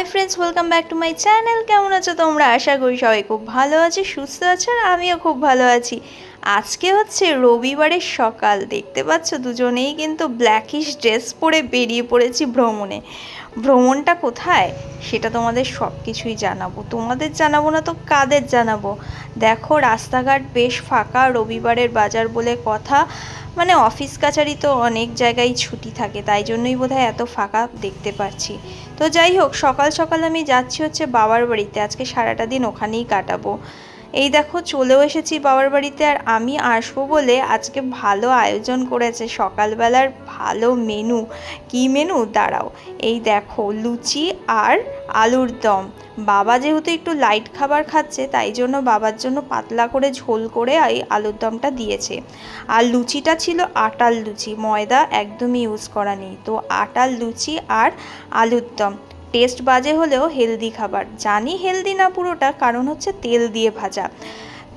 Hi friends, welcome back to my channel. কেমন আছো তোমরা? আশা করি সবাই খুব ভালো আছো, সুস্থ আছো, আর আমিও খুব ভালো আছি। আজকে হচ্ছে রবিবারের সকাল। দেখতে পাচ্ছ দুজনেই কিন্তু ব্ল্যাকিশ ড্রেস পরে বেরিয়ে পড়েছি ভ্রমণে। ভ্রমণটা কোথায়? সেটা তোমাদের সব কিছুই জানাব। তোমাদের জানাব না তো কাদের জানাব? দেখো, রাস্তাঘাট বেশ ফাঁকা, রবিবারের বাজার বলে কথা। মানে অফিস কাছারি তো অনেক জায়গায় ছুটি থাকে, তাই জন্যই বোধহয় এত ফাঁকা দেখতে পাচ্ছি তো যাই হোক, সকাল সকাল আমি যাচ্ছি হচ্ছে বাবার বাড়িতে, আজকে সারাটা দিন ওখানেই কাটাবো। এই দেখো, চলেও এসেছি বাবার বাড়িতে আর আমি আসব বলে আজকে ভালো আয়োজন করেছে। সকালবেলার ভালো মেনু কী মেনু দাঁড়াও। এই দেখো, লুচি আর আলুর দম। বাবা যেহেতু একটু লাইট খাবার খাচ্ছে, তাই জন্য বাবার জন্য পাতলা করে ঝোল করে এই আলুর দমটা দিয়েছে। আর লুচিটা ছিল আটার লুচি। ময়দা একদমই ইউজ করা নেই। তো আটার লুচি আর আলুর দম। টেস্ট বাজে হলেও হেলদি খাবার। জানি হেলদি না পুরোটা, কারণ হচ্ছে তেল দিয়ে ভাজা।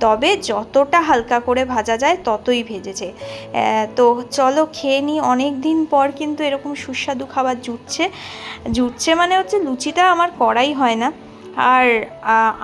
তবে যতটা হালকা করে ভাজা যায়, ততই ভেজেছে। তো চলো খেয়ে নিই অনেক দিন পর কিন্তু এরকম সুস্বাদু খাবার জুটছে। জুটছে মানে হচ্ছে লুচিটা আমার করাই হয় না। আর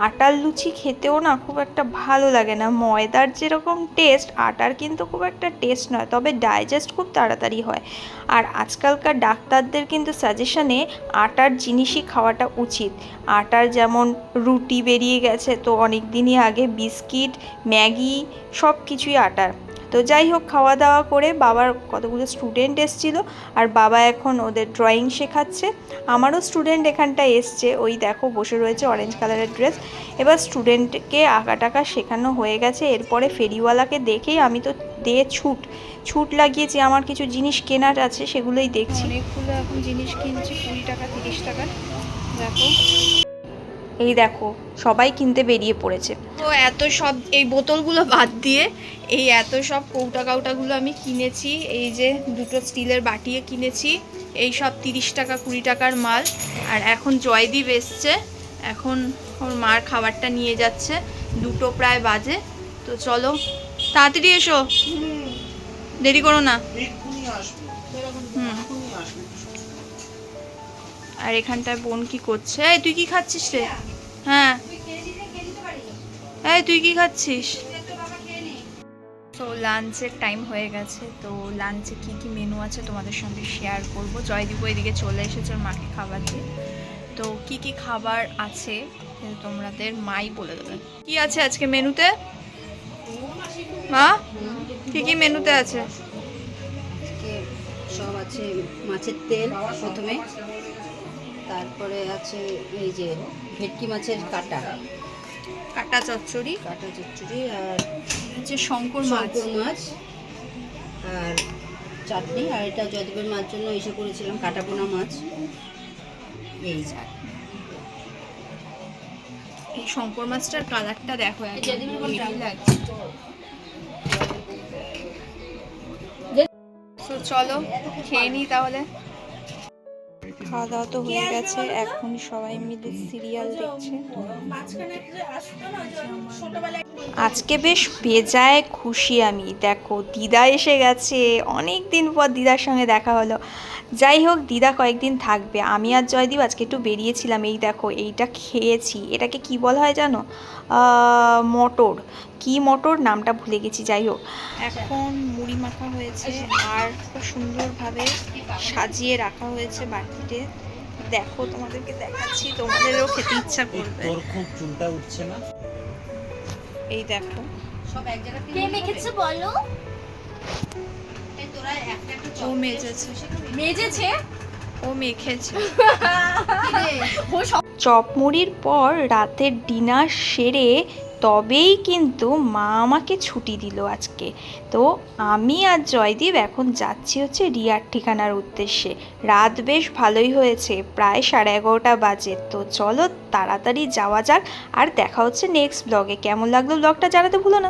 আটার লুচি খেতেও না খুব একটা ভালো লাগে না। ময়দার যেরকম টেস্ট আটার কিন্তু খুব একটা টেস্ট নয়, তবে ডাইজেস্ট খুব তাড়াতাড়ি হয়। আর আজকালকার ডাক্তারদের কিন্তু সাজেশনে আটার জিনিসই খাওয়াটা উচিত। আটার যেমন রুটি বেরিয়ে গেছে, তো অনেক দিনই আগে বিস্কিট, ম্যাগি সব কিছুই আটার। তো যাই হোক, খাওয়া দাওয়া করে বাবার কতগুলো স্টুডেন্ট এসছিল আর বাবা এখন ওদের ড্রয়িং শেখাচ্ছে। আমারও স্টুডেন্ট এখানটায় এসছে, ওই দেখো বসে রয়েছে অরেঞ্জ কালারের ড্রেস এবার স্টুডেন্টকে আঁকা টাকা শেখানো হয়ে গেছে, এরপরে ফেরিওয়ালাকে দেখেই আমি তো দে ছুট। ছুট লাগিয়েছি, আমার কিছু জিনিস কেনার আছে, সেগুলোই দেখছি। অনেকগুলো এখন জিনিস কিনছি, কুড়ি টাকা, তিরিশ টাকা। দেখো। এই দেখো, সবাই কিনতে বেরিয়ে পড়েছে। তো এত সব, এই বোতলগুলো বাদ দিয়ে এই এত সব কৌটা কাউটাগুলো আমি কিনেছি, এই যে দুটো স্টিলের বাটিয়ে কিনেছি, এই সব তিরিশ টাকা, কুড়ি টাকার মাল। আর এখন জয়দীপ এসছে, এখন ওর মার খাবারটা নিয়ে যাচ্ছে, দুটো প্রায় বাজে। তো চলো, তাড়াতাড়ি এসো। দেরি করো না। আর এখানটায় বোন কি করছে? তুই কি খাচ্ছিস রে? এই তুই কি খাচ্ছিস? তো লাঞ্চের টাইম হয়ে গেছে তো লাঞ্চে কি কি মেনু আছে তোমাদের সঙ্গে শেয়ার করব। জয়দীপ এদিকে চলে এসেছে ওর মাকে খাবার দিয়ে। তো কি কি খাবার আছে তোমাদের মাই বলে দেবে। কি আছে আজকে মেনুতে? মা কি কি মেনুতে আছে? আজকে সব আছে মাছের তেল প্রথমে। তারপরে আছে এই যে ভেটকি মাছের কাটা। কাটা চচ্চড়ি। কাটা চচ্চড়ি আর হচ্ছে শঙ্কর মাছ। শঙ্কর মাছ আর চাটনি। আর এটা যদবের মাছ জন্য এসে করেছিলাম কাটা পোনা মাছ। এই যা। এই শঙ্কর মাছটার কালারটা দেখো লাগছে। চলো খেয়ে নিই তাহলে। খাওয়া দাওয়া তো হয়ে গেছে এখন সবাই মিলে সিরিয়াল দেখছে। আজকে বেশ বেজায় খুশি আমি। দেখো দিদা এসে গেছে। অনেক দিন পর দিদার সঙ্গে দেখা হলো। যাই হোক দিদা কয়েকদিন থাকবে। আমি আর জয়দীপ আজকে একটু বেরিয়েছিলাম। এই দেখো এইটা খেয়েছি। এটাকে কি বলা হয় জানো? মটর। কি মটর? নামটা ভুলে গেছি যাই হোক এখন মুড়ি মাখা হয়েছে আর খুব সুন্দরভাবে সাজিয়ে রাখা হয়েছে বাটিতে। দেখো তোমাদেরকে দেখাচ্ছি। তোমাদেরও খেতে ইচ্ছা করবে। খুব চুলটা উঠছে না? এই দেখো। সব এক জায়গা কে মেখেছে বলো? ও মেজেছে। মেজেছে? ও মেখেছে ও চপ মুড়ির পর রাতের ডিনার সেরে তবেই কিন্তু মা আমাকে ছুটি দিল আজকে। তো আমি আর জয়দীপ এখন যাচ্ছি হচ্ছে রিয়ার ঠিকানার উদ্দেশ্যে। রাত বেশ ভালোই হয়েছে প্রায় সাড়ে এগারোটা বাজে। তো চলো তাড়াতাড়ি যাওয়া যাক আর দেখা হচ্ছে নেক্সট ব্লগে কেমন লাগল ব্লগটা জানাতে ভুলো না।